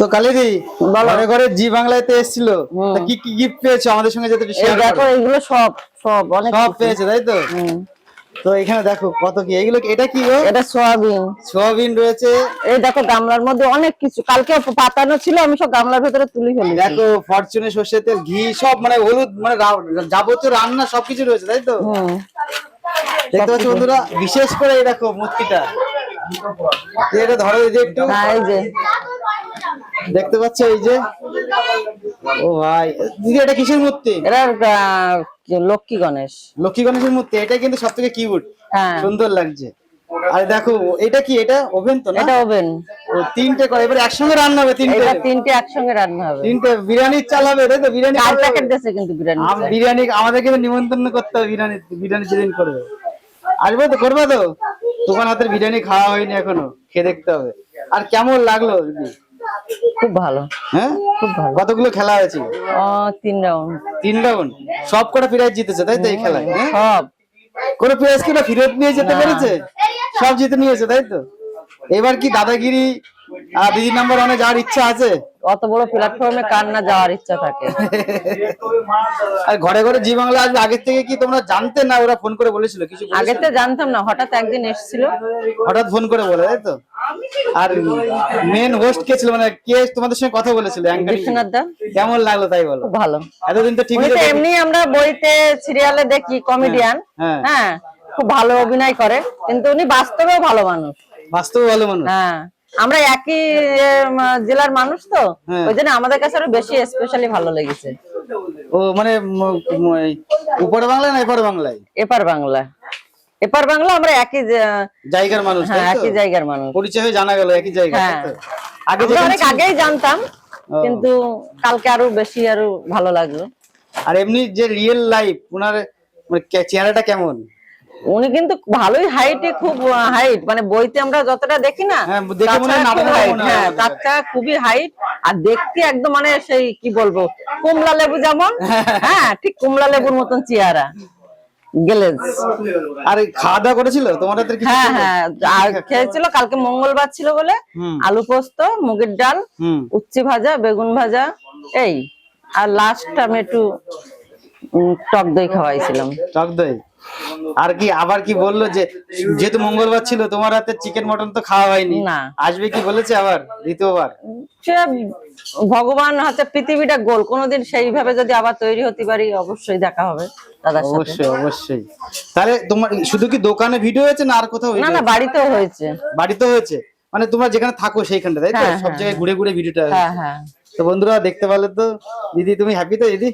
তো কালিদি। ঘরে ঘরে জি বাংলাতে এসেছিল। কি কি গিফট পেয়েছ আমাদের সঙ্গে যাতে শেয়ার দেখো এগুলো সব সব অনেক সব পেয়েছে তাই তো? তো এখানে দেখো কত কি এগুলো এটা কি গো? এটা সোয়াবিন। সোয়াবিন রয়েছে। এই দেখো গামলার মধ্যে অনেক কিছু কালকে পাতানো ছিল আমি সব গামলার ভেতরে তুলে ফেলি দেখো ফরচুনে সর্ষের তেল ঘি সব মানে হলুদ মানে যাবতীয় রান্না সবকিছু রয়েছে তাই তো? দেখতে পাচ্ছ বন্ধুরা বিশেষ করে এই দেখো মূর্তিটা। এই এটা ধরো এই যে একটু। হ্যাঁ দেখতে পাচ্ছ এই যে? ও ভাই দিদি এটা কিসের মূর্তি? এটা লক্ষ্মী গণেশ। লক্ষ্মী গণেশের মূর্তি এটা কিন্তু সব থেকে কিউট। হ্যাঁ। সুন্দর লাগছে। আর দেখো এটা কি এটা ওভেন তো না? এটা ওভেন। ও তিনটে করে এবার একসঙ্গে রান্না হবে তিনটে। এটা তিনটে একসঙ্গে রান্না হবে। তিনটে বিরিয়ানির চাল হবে তাই তো? বিরিয়ানি চার প্যাকেট? দিয়েছে কিন্তু বিরিয়ানি আম- বিরিয়ানি আমাদের কিন্তু নিমন্ত্রণ করতে হবে বিরিয়ানি বিরিয়ানি যেদিন করবে। আসবে তো করবে তো? তোমার হাতের বিরিয়ানি খাওয়া হয়নি এখনও খেয়ে দেখতে হবে। আর কেমন লাগল দিদি? খুব ভালো। হ্যাঁ? খুব ভালো। কতগুলো খেলা হয়েছিল? তিন রাউন্ড তিন রাউন্ড সব কটা প্রাইজ জিতেছে তাই তো এই খেলায় হ্যাঁ? সব। কোনো প্রাইজ কি না ফেরত নিয়ে যেতে পেরেছে? সব জিতে নিয়েছে তাই তো? এবার কি দাদাগিরি আর দিদি নাম্বার ওয়ানে যাওয়ার ইচ্ছা আছে? অত বড় প্ল্যাটফর্মে কার না যাওয়ার ইচ্ছা থাকে? আর ঘরে ঘরে জি বাংলা আসবে আগের থেকে কি তোমরা জানতে না ওরা ফোন করে বলেছিল? কিছু আগে তো জানতাম না হঠাৎ একদিন এসেছিল। হঠাৎ ফোন করে বলে তাই তো? আর মেন হোস্ট কে ছিল? মানে কে তোমাদের সঙ্গে কথা বলেছিল anchoring? বিশ্বনাথ দা। কেমন লাগল তাই বলো? ভালো। এতদিন তো টিভিতে এমনি আমরা বইতে সিরিয়ালে দেখি কমেডিয়ান হ্যাঁ। হ্যাঁ। খুব ভালো অভিনয় করে কিন্তু উনি বাস্তবেও ভালো মানুষ। বাস্তবে ভালো মানুষ। হ্যাঁ। আমরা একই জেলার মানুষ তো হ্যাঁ। ওই জন্য আমাদের কাছে আরও বেশি স্পেশালি ভালো লেগেছে। ও মানে উপর বাংলা না এপারে বাংলায়? এপার বাংলা। এপার বাংলা আমরা একই জায়গার মানুষ হ্যাঁ একই জায়গার মানুষ। পরিচয় হয়ে জানা গেল একই জায়গা হ্যাঁ? আগে অনেক আগেই জানতাম কিন্তু কালকে আরও বেশি আরও ভালো লাগল। আর এমনি যে রিয়েল লাইফ ওনার চেহারাটা কেমন? উনি কিন্তু ভালোই হাইটে খুব হাইট মানে বইতে আমরা যতটা দেখি না হ্যাঁ, মনে হয় হয় হ্যাঁ খুবই হাইট আর দেখতে একদম মানে সেই কি বলব কমলা লেবু যেমন হ্যাঁ ঠিক কমলা লেবুর মতন চেহারা গেলেজ আর খাওয়া দাওয়া করেছিল? তোমার হাতের কিছু হ্যাঁ হ্যাঁ আর খেয়েছিল কালকে মঙ্গলবার ছিল বলে আলু পোস্ত মুগের ডাল উচ্চি ভাজা বেগুন ভাজা এই আর লাস্ট আমি একটু টক দই খাওয়াইছিলাম। টক দই? আর কি আবার কি বলল যে যেহেতু মঙ্গলবার ছিল তোমার হাতে চিকেন মটন তো খাওয়া হয়নি। না। আসবে কি বলেছে আবার দ্বিতীয়বার? ভগবান হচ্ছে পৃথিবীটা গোল কোনোদিন সেইভাবে যদি আবার তৈরি হতে পারি অবশ্যই দেখা হবে দাদার সাথে। অবশ্যই অবশ্যই। তাহলে তোমার শুধু কি দোকানে ভিডিও হয়েছে না আর কোথাও না না বাড়িতেও হয়েছে। বাড়িতে হয়েছে? মানে তোমরা যেখানে থাকো সেইখানটা তাই তো? হ্যাঁ, সব হ্যাঁ। জায়গায় ঘুরে ঘুরে ভিডিওটা হ্যাঁ হ্যাঁ। তো বন্ধুরা দেখতে পেলে তো দিদি তুমি হ্যাপি তো দিদি?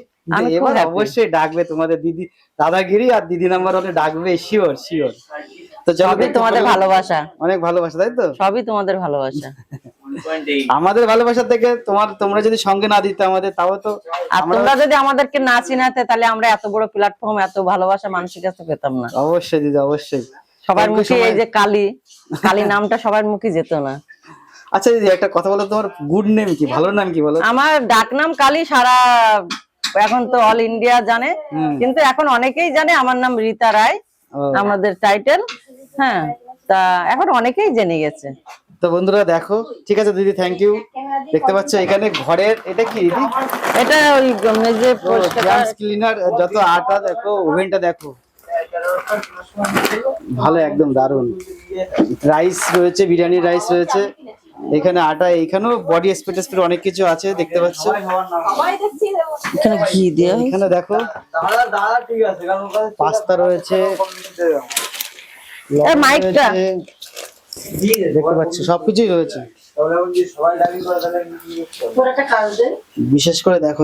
এবার অবশ্যই ডাকবে তোমাদের দিদি দাদাগিরি আর দিদি নাম্বার ওনে ডাকবে শিওর শিওর তো সবই তোমাদের ভালোবাসা। অনেক ভালোবাসা তাই তো? সবই তোমাদের ভালোবাসা। আমাদের ভালোবাসা থেকে তোমার তোমরা যদি সঙ্গে না দিতে আমাদের তাও তো তোমরা যদি আমাদেরকে না চিনাতে তাহলে আমরা এত বড় প্ল্যাটফর্ম এত ভালোবাসা মানুষের কাছে পেতাম না। অবশ্যই দিদি অবশ্যই। সবার মুখে এই যে কালী কালী নামটা সবার মুখে যেত না। আচ্ছা দিদি একটা কথা বলো তোমার গুড নেম কি? ভালো নাম কি বলো? আমার ডাকনাম কালী সারা এখন তো অল ইন্ডিয়া জানে। কিন্তু এখন অনেকেই জানে আমার নাম রীতা রায় আমাদের টাইটেল হ্যাঁ তা এখন অনেকেই জেনে গেছে। তো বন্ধুরা দেখো ঠিক আছে দিদি থ্যাংক ইউ দেখতে পাচ্ছ এখানে ঘরের এটা কি দিদি? এটা ওই গ্যাস ক্লিনার যত আটা দেখো ওভেনটা দেখো। ভালো একদম দারুণ রাইস রয়েছে বিরিয়ানি রাইস রয়েছে। এখানে আটা এখানেও বডি স্প্রে টেস্প্রে অনেক কিছু আছে দেখতে পাচ্ছ। এখানে ঘি দিয়ে এখানে দেখো পাস্তা রয়েছে মাইকটা। দেখতে পাচ্ছ সবকিছুই রয়েছে। বিশেষ করে দেখো